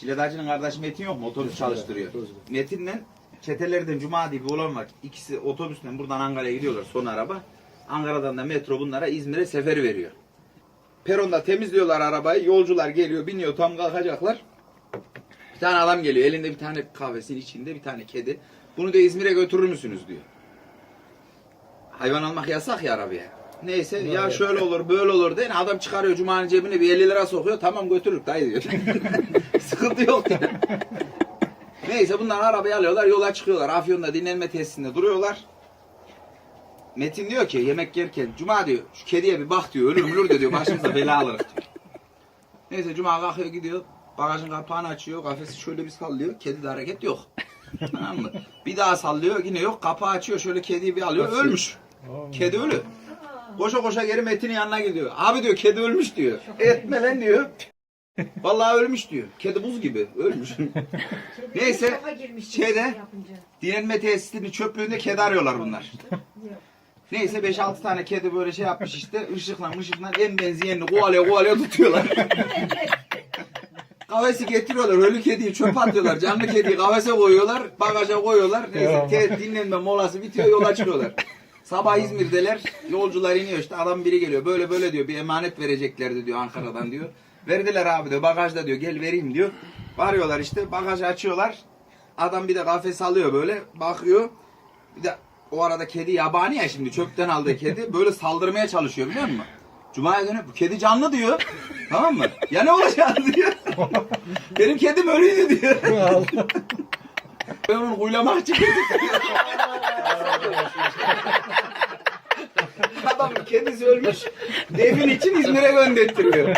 Ciledacının kardeşi Metin yok mu? Otobüs çalıştırıyor. Metin'le çetelerden Cuma diye bir olan var. İkisi otobüsle buradan Ankara'ya gidiyorlar son araba. Ankara'dan da metro bunlara İzmir'e seferi veriyor. Peronda temizliyorlar arabayı. Yolcular geliyor, biniyor, tam kalkacaklar. Bir tane adam geliyor. Elinde bir tane kahvesinin içinde bir tane kedi. Bunu da İzmir'e götürür müsünüz diyor. Hayvan almak yasak ya arabaya. Neyse ya şöyle olur böyle olur diye adam çıkarıyor cumanın cebine bir 50 lira sokuyor tamam götürür dayı diyor. Sıkıntı yok diyor. Neyse bunlar arabayı alıyorlar yola çıkıyorlar. Afyon'da dinlenme tesisinde duruyorlar. Metin diyor ki yemek yerken Cuma diyor şu kediye bir bak diyor ölür ölür de diyor başımıza bela alır diyor. Neyse Cuma kalkıyor gidiyor. Bagajın kapağını açıyor. Kafesi şöyle bir sallıyor. Kedide hareket yok. Tamam mı? Bir daha sallıyor yine yok. Kapağı açıyor şöyle kediyi bir alıyor. Ölmüş. Kedi ölü. Koşa koşa geri Metin'in yanına gidiyor. Abi diyor kedi ölmüş diyor. Etme lan diyor. Vallahi ölmüş diyor. Kedi buz gibi ölmüş. Neyse şeyde yapınca. dinlenme tesisinin çöplüğünde kedi arıyorlar bunlar. Neyse 5-6 tane kedi böyle şey yapmış işte ışıkla ışıkla en benzeyenini kovalaya kovalaya tutuyorlar. Kafesi getiriyorlar ölü kediyi çöpe atıyorlar canlı kediyi kafese koyuyorlar bagaja koyuyorlar neyse te- dinlenme molası bitiyor yola çıkıyorlar. Sabah İzmir'deler yolcular iniyor işte adam biri geliyor böyle böyle diyor bir emanet vereceklerdi diyor Ankara'dan diyor. Verdiler abi diyor bagajda diyor gel vereyim diyor. Varıyorlar işte bagajı açıyorlar. Adam bir de kafes alıyor böyle bakıyor. Bir de o arada kedi yabani ya şimdi çöpten aldığı kedi böyle saldırmaya çalışıyor biliyor musun? Cuma'ya dönüp bu kedi canlı diyor. tamam mı? Ya ne olacak diyor. Benim kedim ölüydü diyor. ben onu Adam kedisi ölmüş. Defin için İzmir'e gönderttiriyor.